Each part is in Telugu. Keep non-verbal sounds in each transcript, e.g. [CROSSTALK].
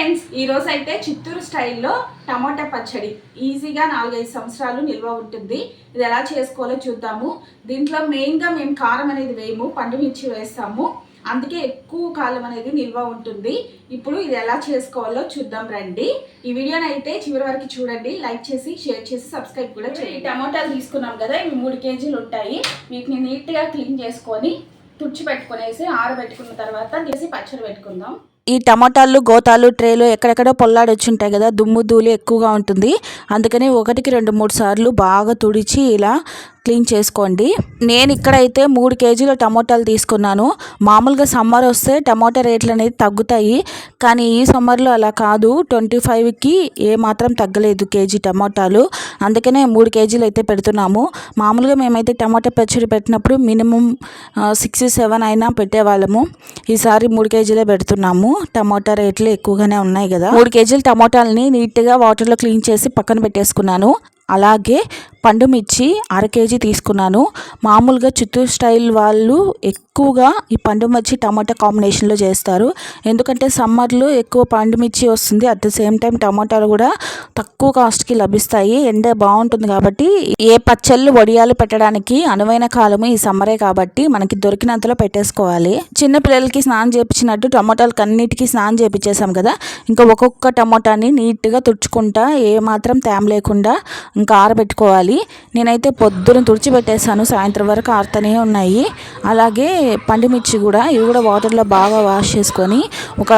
ఫ్రెండ్స్ ఈ రోజు అయితే చిత్తూరు స్టైల్లో టమాటా పచ్చడి. ఈజీగా నాలుగైదు సంవత్సరాలు నిల్వ ఉంటుంది. ఇది ఎలా చేసుకోవాలో చూద్దాము. దీంట్లో మెయిన్గా మేము కారం అనేది వేయము పండు మిర్చి వేస్తాము. అందుకే ఎక్కువ కాలం అనేది నిల్వ ఉంటుంది. ఇప్పుడు ఇది ఎలా చేసుకోవాలో చూద్దాం రండి. ఈ వీడియోని అయితే చివరి వరకు చూడండి. లైక్ చేసి షేర్ చేసి సబ్స్క్రైబ్ కూడా చేయండి. టమాటాలు తీసుకున్నాం కదా ఇవి మూడు కేజీలు ఉంటాయి. వీటిని నీట్గా క్లీన్ చేసుకొని తుడిచి పెట్టుకునేసి ఆరబెట్టుకున్న తర్వాత తీసి పచ్చడి పెట్టుకుందాం. ఈ టమాటాలు గోతాలు ట్రేలు ఎక్కడెక్కడో పొల్లాడొచ్చి ఉంటాయి కదా దుమ్ము ధూళి ఎక్కువగా ఉంటుంది. అందుకని ఒకటికి రెండు మూడు సార్లు బాగా తుడిచి ఇలా క్లీన్ చేసుకోండి. నేను ఇక్కడైతే మూడు కేజీల టమోటాలు తీసుకున్నాను. మామూలుగా సమ్మర్ వస్తే టమోటా రేట్లు అనేది తగ్గుతాయి. కానీ ఈ సమ్మర్లో అలా కాదు. ట్వంటీ ఫైవ్కి ఏ మాత్రం తగ్గలేదు కేజీ టమోటాలు. అందుకనే మూడు కేజీలు అయితే పెడుతున్నాము. మామూలుగా మేమైతే టమాటా పచ్చడి పెట్టినప్పుడు మినిమం సిక్స్ సెవెన్ అయినా పెట్టేవాళ్ళము. ఈసారి మూడు కేజీలే పెడుతున్నాము. టమాటా రేట్లు ఎక్కువగానే ఉన్నాయి కదా. మూడు కేజీల టమాటాలని నీట్గా వాటర్లో క్లీన్ చేసి పక్కన పెట్టేసుకున్నాను. అలాగే పండు మిర్చి అర కేజీ తీసుకున్నాను. మామూలుగా చిత్తూరు స్టైల్ వాళ్ళు ఎక్కువగా ఈ పండు మిర్చి టమాటా కాంబినేషన్లో చేస్తారు. ఎందుకంటే సమ్మర్లో ఎక్కువ పండు మిర్చి వస్తుంది. అట్ ద సేమ్ టైం టమాటాలు కూడా తక్కువ కాస్ట్కి లభిస్తాయి. ఎండ బాగుంటుంది కాబట్టి ఏ పచ్చళ్ళు వడియాలు పెట్టడానికి అనువైన కాలము ఈ సమ్మరే కాబట్టి మనకి దొరికినంతలో పెట్టేసుకోవాలి. చిన్నపిల్లలకి స్నానం చేపించినట్టు టమాటాలకు అన్నిటికీ స్నానం చేపించేసాం కదా. ఇంకా ఒక్కొక్క టమాటాని నీట్గా తుడుచుకుంటా ఏ మాత్రం తేమ లేకుండా ఇంకా ఆరబెట్టుకోవాలి. నేనైతే పొద్దున తుడిచిపెట్టేశాను. సాయంత్రం వరకు ఆరుతూనే ఉన్నాయి. అలాగే పండుమిర్చి కూడా ఇవి కూడా వాటర్లో బాగా వాష్ చేసుకొని ఒక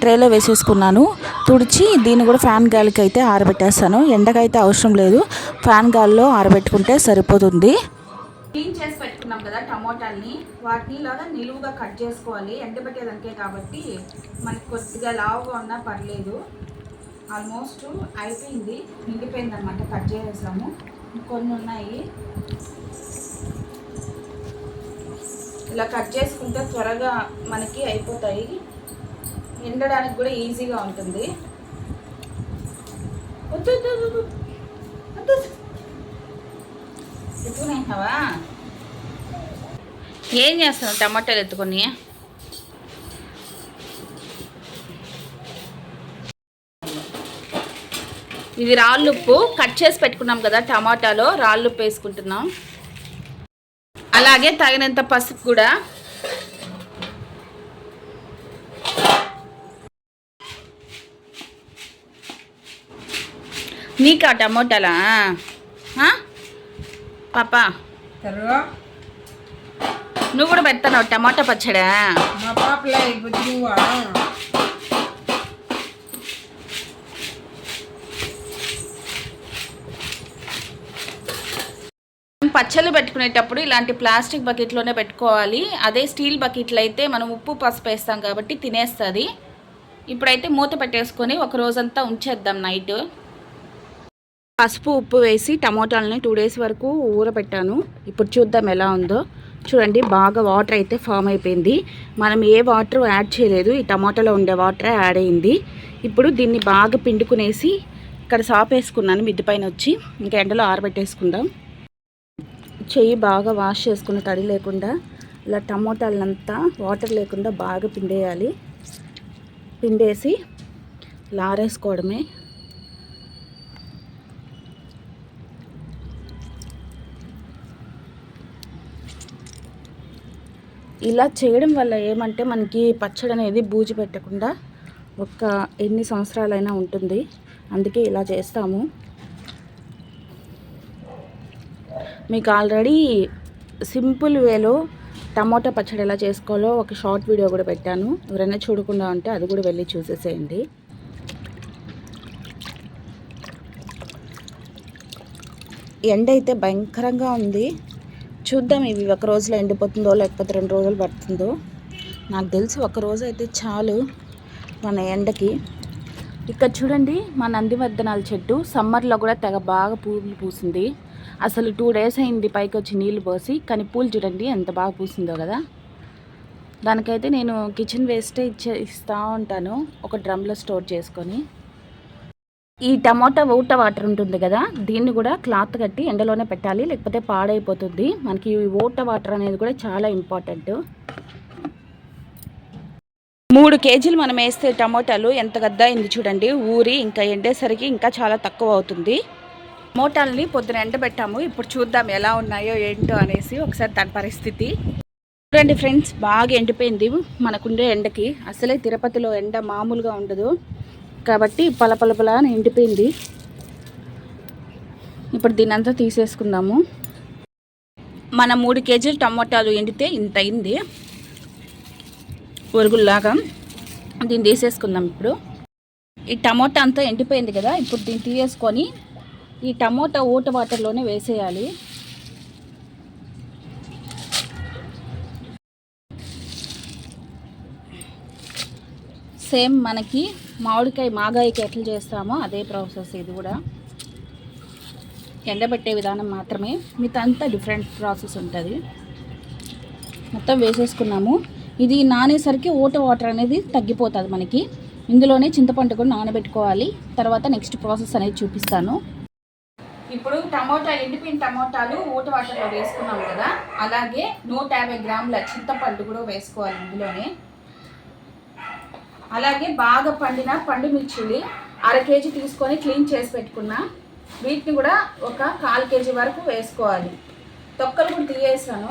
ట్రేలో వేసేసుకున్నాను. తుడిచి దీన్ని కూడా ఫ్యాన్ గాలికి అయితే ఆరబెట్టేస్తాను. ఎండకైతే అవసరం లేదు. ఫ్యాన్ గాలిలో ఆరబెట్టుకుంటే సరిపోతుంది. క్లీన్ చేసి పెట్టుకున్నాం కదా టమోటాల్ని. వాటిని ఇలాగా నిలువుగా కట్ చేసుకోవాలి. ఎండబెట్టేదానికే కాబట్టి మనకి కొద్దిగా లావుగా ఉన్నా పర్లేదు. ఆల్మోస్ట్ అయిపోయింది నిండిపోయిందన్నమాట కట్ చేసేసాము. కొన్ని ఉన్నాయి. ఇలా కట్ చేసుకుంటే త్వరగా మనకి అయిపోతాయి. ఎండడానికి కూడా ఈజీగా ఉంటుంది. వద్దు, ఎత్తుకునేసావా ఏం చేస్తున్నావు టమాటాలు ఎత్తుకొని? ఇది రాళ్ళుప్పు. కట్ చేసి పెట్టుకున్నాం కదా టమాటాలో రాళ్ళుప్పు వేసుకుంటున్నాం. అలాగే తగినంత పసుపు కూడా. నీకా టమోటాలా? పాపా. నువ్వు కూడా పెడతావు టమాటా పచ్చడా? పచ్చళ్ళు పెట్టుకునేటప్పుడు ఇలాంటి ప్లాస్టిక్ బకెట్లోనే పెట్టుకోవాలి. అదే స్టీల్ బకెట్లు అయితే మనం ఉప్పు పసుపు వేస్తాం కాబట్టి తినేస్తుంది. ఇప్పుడైతే మూత పెట్టేసుకొని ఒక రోజంతా ఉంచేద్దాం నైట్. పసుపు ఉప్పు వేసి టమోటాలని టూ డేస్ వరకు ఊరబెట్టాను. ఇప్పుడు చూద్దాం ఎలా ఉందో. చూడండి బాగా వాటర్ అయితే ఫామ్ అయిపోయింది. మనం ఏ వాటర్ యాడ్ చేయలేదు. ఈ టమాటాలో ఉండే వాటరే యాడ్ అయింది. ఇప్పుడు దీన్ని బాగా పిండుకునేసి ఇక్కడ సాప్ వేసుకున్నాను మిద్ది పైన వచ్చి ఇంకా ఎండలో ఆరబెట్టేసుకుందాం. చెయ్యి బాగా వాష్ చేసుకున్న తడి లేకుండా ఇలా టమోటాలంతా వాటర్ లేకుండా బాగా పిండేయాలి. పిండేసి లారేసుకోవడమే ఇలా చేయడం వల్ల ఏమంటే మనకి పచ్చడి అనేది బూజు పెట్టకుండా ఒక ఎన్ని సంవత్సరాలైనా ఉంటుంది. అందుకే ఇలా చేస్తాము. మీకు ఆల్రెడీ సింపుల్ వేలో టమోటా పచ్చడి ఎలా చేసుకోవాలో ఒక షార్ట్ వీడియో కూడా పెట్టాను. ఎవరైనా చూడకుండా ఉంటే అది కూడా వెళ్ళి చూసేసేయండి. ఎండ అయితే భయంకరంగా ఉంది. చూద్దాం ఇవి ఒక రోజులో ఎండిపోతుందో లేకపోతే రెండు రోజులు పడుతుందో. నాకు తెలిసి ఒక రోజు అయితే చాలు మన ఎండకి. ఇక్కడ చూడండి మా నందివర్ధనాల చెట్టు. సమ్మర్లో కూడా తెగ బాగా పూలు పూసింది. అసలు టూ డేస్ అయింది పైకి వచ్చి నీళ్ళు పోసి కానీ పూలు చూడండి ఎంత బాగా పూసిందో కదా. దానికైతే నేను కిచెన్ వేస్టే ఇచ్చే ఇస్తూ ఉంటాను ఒక డ్రమ్లో స్టోర్ చేసుకొని. ఈ టమాటా ఊట వాటర్ ఉంటుంది కదా దీన్ని కూడా క్లాత్ కట్టి ఎండలోనే పెట్టాలి లేకపోతే పాడైపోతుంది. మనకి ఈ ఊట వాటర్ అనేది కూడా చాలా ఇంపార్టెంట్. మూడు కేజీలు మనం వేస్తే టమోటాలు ఎంత గద్ద అయింది చూడండి ఊరి ఇంకా ఎండేసరికి ఇంకా చాలా తక్కువ అవుతుంది. టమోటాలని పొద్దున ఎండబెట్టాము. ఇప్పుడు చూద్దాం ఎలా ఉన్నాయో ఏంటో అనేసి ఒకసారి దాని పరిస్థితి. చూడండి ఫ్రెండ్స్ బాగా ఎండిపోయింది మనకుండే ఎండకి. అసలే తిరుపతిలో ఎండ మామూలుగా ఉండదు. కాబట్టి పలపలపల అని ఎండిపోయింది. ఇప్పుడు దీని అంతా తీసేసుకుందాము. మన మూడు కేజీలు టమోటాలు ఎండితే ఇంత అయింది. ఒరుగుల్లాగా దీన్ని తీసేసుకుందాం ఇప్పుడు. ఈ టమోటా అంతా ఎండిపోయింది కదా ఇప్పుడు దీన్ని తీసేసుకొని ఈ టమోటా ఊట వాటర్లోనే వేసేయాలి. సేమ్ మనకి మామిడికాయ మాగాయికి ఎట్లా చేస్తామో. అదే ప్రాసెస్ ఇది కూడా. ఎండబెట్టే విధానం మాత్రమే. మిగతా అంతా డిఫరెంట్ ప్రాసెస్ ఉంటుంది. మొత్తం వేసేసుకున్నాము. ఇది నానేసరికి ఊట వాటర్ అనేది తగ్గిపోతుంది మనకి. ఇందులోనే చింతపండు కూడా నానబెట్టుకోవాలి. తర్వాత నెక్స్ట్ ప్రాసెస్ అనేది చూపిస్తాను. ఇప్పుడు టమోటా ఎండిపోయిన టమోటాలు ఊట వాటర్లో వేసుకున్నాం కదా అలాగే నూట యాభై గ్రాముల చింతపండు కూడా వేసుకోవాలి ఇందులోనే. అలాగే బాగా పండిన పండు మిర్చిని అర కేజీ తీసుకొని క్లీన్ చేసి పెట్టుకున్నా వీటిని కూడా ఒక కాల్ కేజీ వరకు వేసుకోవాలి. తొక్కలు కూడా తీయేసాను.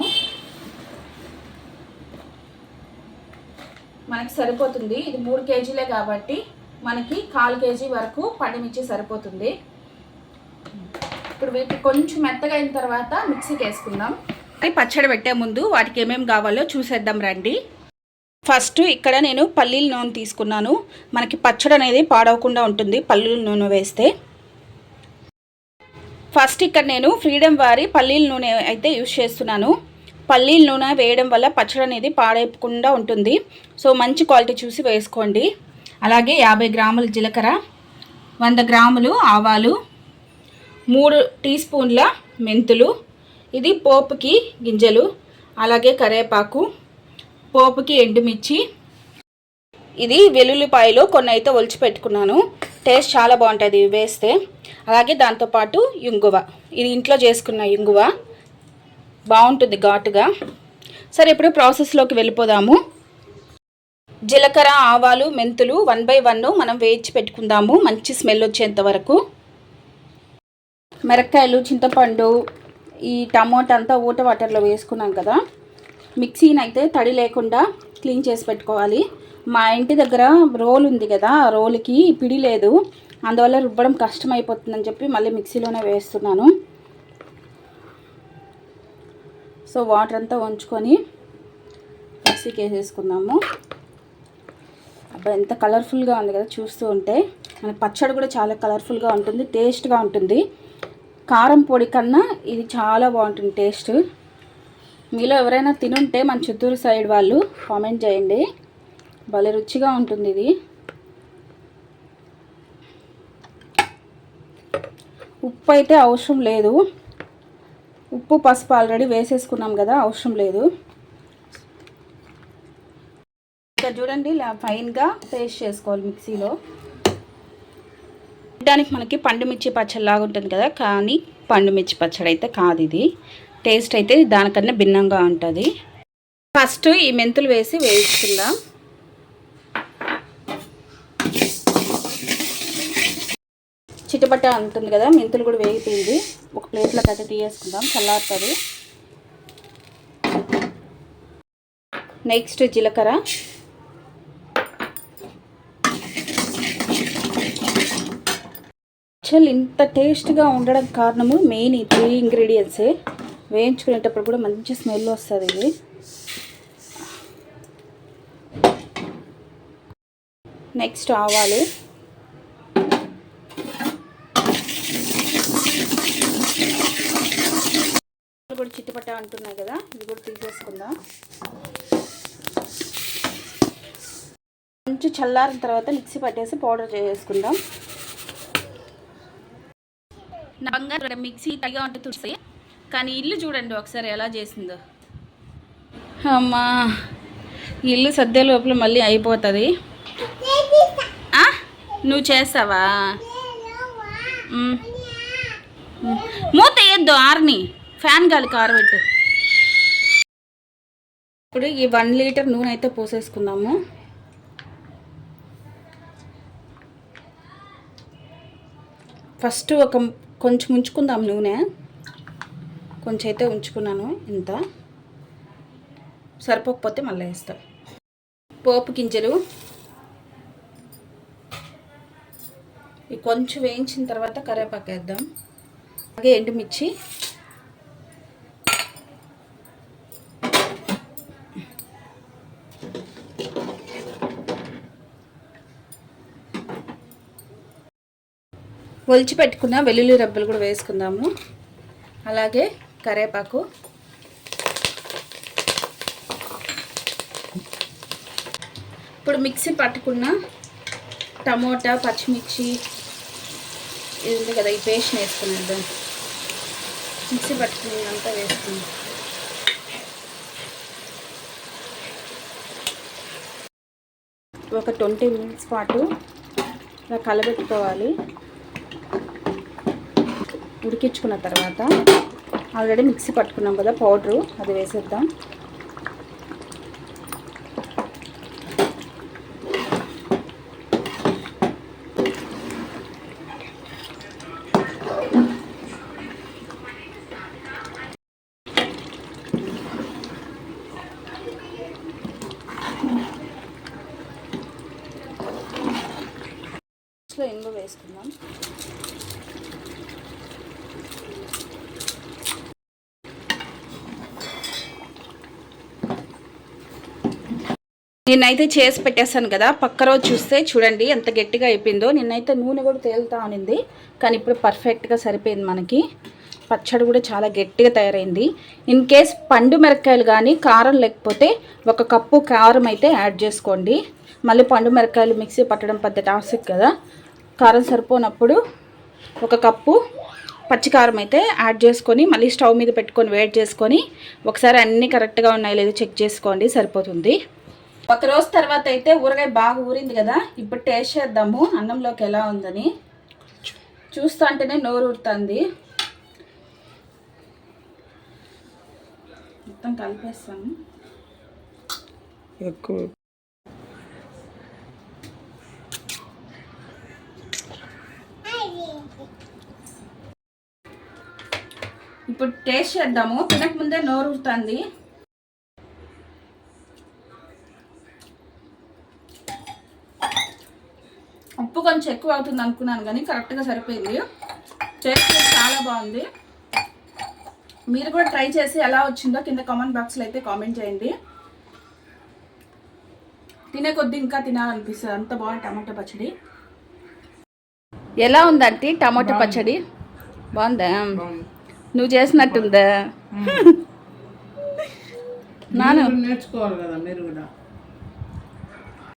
మనకి సరిపోతుంది. ఇది మూడు కేజీలే కాబట్టి మనకి కాల్ కేజీ వరకు పండుమిర్చి సరిపోతుంది. ఇప్పుడు వీటిని కొంచెం మెత్తగా అయిన తర్వాత మిక్సీకి వేసుకుందాం. పచ్చడి పెట్టే ముందు వాటికి ఏమేమి కావాలో చూసేద్దాం రండి. ఫస్ట్ ఇక్కడ నేను పల్లీల నూనె తీసుకున్నాను. మనకి పచ్చడి అనేది పాడవకుండా ఉంటుంది పల్లీల నూనె వేస్తే. ఫస్ట్ ఇక్కడ నేను ఫ్రీడమ్ వారి పల్లీల నూనె అయితే యూజ్ చేస్తున్నాను. పల్లీల నూనె వేయడం వల్ల పచ్చడి అనేది పాడైపోకుండా ఉంటుంది. సో మంచి క్వాలిటీ చూసి వేసుకోండి. అలాగే యాభై గ్రాముల జీలకర్ర వంద గ్రాములు ఆవాలు మూడు టీ స్పూన్ల మెంతులు ఇది పోపుకి గింజలు అలాగే కరివేపాకు పోపుకి ఎండుమిర్చి. ఇది వెల్లుల్లిపాయలు కొన్ని అయితే ఒలిచి పెట్టుకున్నాను. టేస్ట్ చాలా బాగుంటుంది ఇవి వేస్తే. అలాగే దాంతోపాటు ఇంగువ. ఇది ఇంట్లో చేసుకున్న ఇంగువ. బాగుంటుంది ఘాటుగా. సరే ఇప్పుడు ప్రాసెస్లోకి వెళ్ళిపోదాము. జీలకర్ర ఆవాలు మెంతులు వన్ బై వన్ మనం వేయించి పెట్టుకుందాము. మంచి స్మెల్ వచ్చేంత వరకు. మిరపకాయలు చింతపండు ఈ టమోటా అంతా ఊట వాటర్లో వేసుకున్నాం కదా. మిక్సీని అయితే తడి లేకుండా క్లీన్ చేసి పెట్టుకోవాలి. మా ఇంటి దగ్గర రోల్ ఉంది కదా ఆ రోలుకి పిడి లేదు. అందువల్ల రుబ్బడం కష్టం అయిపోతుందని చెప్పి మళ్ళీ మిక్సీలోనే వేస్తున్నాను. సో వాటర్ అంతా వంచుకొని మిక్సీకి వేసేసుకుందాము అబ్బా ఎంత కలర్ఫుల్గా ఉంది కదా చూస్తూ ఉంటే. మన పచ్చడి కూడా చాలా కలర్ఫుల్గా ఉంటుంది టేస్ట్గా ఉంటుంది. కారం పొడి కన్నా ఇది చాలా బాగుంటుంది టేస్ట్. మీలో ఎవరైనా తినుంటే మన చిత్తూరు సైడ్ వాళ్ళు కామెంట్ చేయండి. భలే రుచిగా ఉంటుంది ఇది. ఉప్పు అయితే అవసరం లేదు. ఉప్పు పసుపు ఆల్రెడీ వేసేసుకున్నాం కదా అవసరం లేదు. ఇక్కడ చూడండి ఇలా ఫైన్గా పేస్ట్ చేసుకోవాలి మిక్సీలో. తినడానికి మనకి పండు పచ్చడిలాగా ఉంటుంది కదా కానీ పండుమిర్చి పచ్చడి అయితే కాదు ఇది. టేస్ట్ అయితే దానికన్నా భిన్నంగా ఉంటుంది. ఫస్ట్ ఈ మెంతులు వేసి వేయించుకుందాం. చిటపట్ట ఉంటుంది కదా మెంతులు కూడా వేగిపోయింది. ఒక ప్లేట్లో కట్టి తీయేసుకుందాం చల్లారుతుంది. నెక్స్ట్ జీలకర్ర. పచ్చళ్ళు ఇంత టేస్ట్గా ఉండడం కారణము మెయిన్ ఈ త్రీ ఇంగ్రీడియంట్సే వేయించుకునేటప్పుడు కూడా మంచి స్మెల్ వస్తుంది ఇది. నెక్స్ట్ ఆవాలు. కూడా చిట్టుపట్ట అంటున్నాయి కదా ఇది కూడా తీసేసుకుందాం. కొంచెం చల్లారిన తర్వాత మిక్సీ పట్టేసి పౌడర్ చేసేసుకుందాం నా బంగారు మిక్సీ తగ్గా ఉంటే తుడిసి కానీ ఇల్లు చూడండి ఒకసారి ఎలా చేసిందో. అమ్మా ఇల్లు సద్దే లోపల మళ్ళీ అయిపోతుంది. నువ్వు చేస్తావా? మూత వేయద్దు ఆర్ని. ఫ్యాన్ కాలి కారు పెట్టు ఇప్పుడు ఈ వన్ లీటర్ నూనె అయితే పోసేసుకుందాము. ఫస్ట్ ఒక కొంచెం ఉంచుకుందాం నూనె. కొంచెం అయితే ఉంచుకున్నాను ఇంత. సరిపోకపోతే మళ్ళీ వేస్తా. పోపు గింజలు. ఇవి కొంచెం వేయించిన తర్వాత కరివేపాకు వేద్దాం. అలాగే ఎండుమిర్చి. ఒలిచి పెట్టుకున్న వెల్లుల్లి రబ్బలు కూడా వేసుకుందాము. అలాగే కరేపాకు. ఇప్పుడు మిక్సీ పట్టుకున్న టమోటా పచ్చిమిర్చి ఇది ఉంది కదా ఈ పేస్ట్ వేసుకునేద్దాం మిక్సీ పట్టుకున్నంతా వేసుకుందాం ఒక ట్వంటీ మినిట్స్ పాటు ఇలా కలబెట్టుకోవాలి. ఉడికించుకున్న తర్వాత ఆల్రెడీ మిక్సీ పట్టుకున్నాం కదా పౌడరు అది వేసేద్దాం ఇంగు వేసుకుందాం నిన్నైతే చేసి పెట్టేస్తాను కదా పక్క రోజు చూస్తే చూడండి ఎంత గట్టిగా అయిపోయిందో. నిన్నైతే నూనె కూడా తేలుతా ఉనింది కానీ ఇప్పుడు పర్ఫెక్ట్గా సరిపోయింది మనకి. పచ్చడి కూడా చాలా గట్టిగా తయారైంది. ఇన్ కేస్ పండు మిరపకాయలు కానీ కారం లేకపోతే ఒక కప్పు కారం అయితే యాడ్ చేసుకోండి. మళ్ళీ పండు మిరకాయలు మిక్సీ పట్టడం పెద్ద టాస్క్ కదా. కారం సరిపోనప్పుడు ఒక కప్పు పచ్చికారం అయితే యాడ్ చేసుకొని మళ్ళీ స్టవ్ మీద పెట్టుకొని వేడి చేసుకొని ఒకసారి అన్నీ కరెక్ట్గా ఉన్నాయో లేదో చెక్ చేసుకోండి సరిపోతుంది. ఒక రోజు తర్వాత అయితే ఊరగాయ బాగా ఊరింది కదా ఇప్పుడు టేస్ట్ చేద్దాము అన్నంలోకి ఎలా ఉందని. చూస్తా అంటేనే నోరు ఊరుతుంది. మొత్తం కలిపేస్తాను. ఎక్కువ. ఇప్పుడు టేస్ట్ చేద్దాము తినక ముందే నోరు ఊరుతుంది ఉప్పు కొంచెం ఎక్కువ అవుతుంది అనుకున్నాను కానీ కరెక్ట్గా సరిపోయింది. టేస్ట్ చాలా బాగుంది. మీరు కూడా ట్రై చేసి ఎలా వచ్చిందో కింద కామెంట్ బాక్స్లో అయితే కామెంట్ చేయండి. తినే కొద్ది ఇంకా తినాలనిపిస్తుంది. అంత బాగుంది టమాటా పచ్చడి. ఎలా ఉందంటే టమాటా పచ్చడి? బాగుందా? నువ్వు చేసినట్టుందా? [LAUGHS] నాను. నేర్చుకోవాలి కదా మీరు కూడా.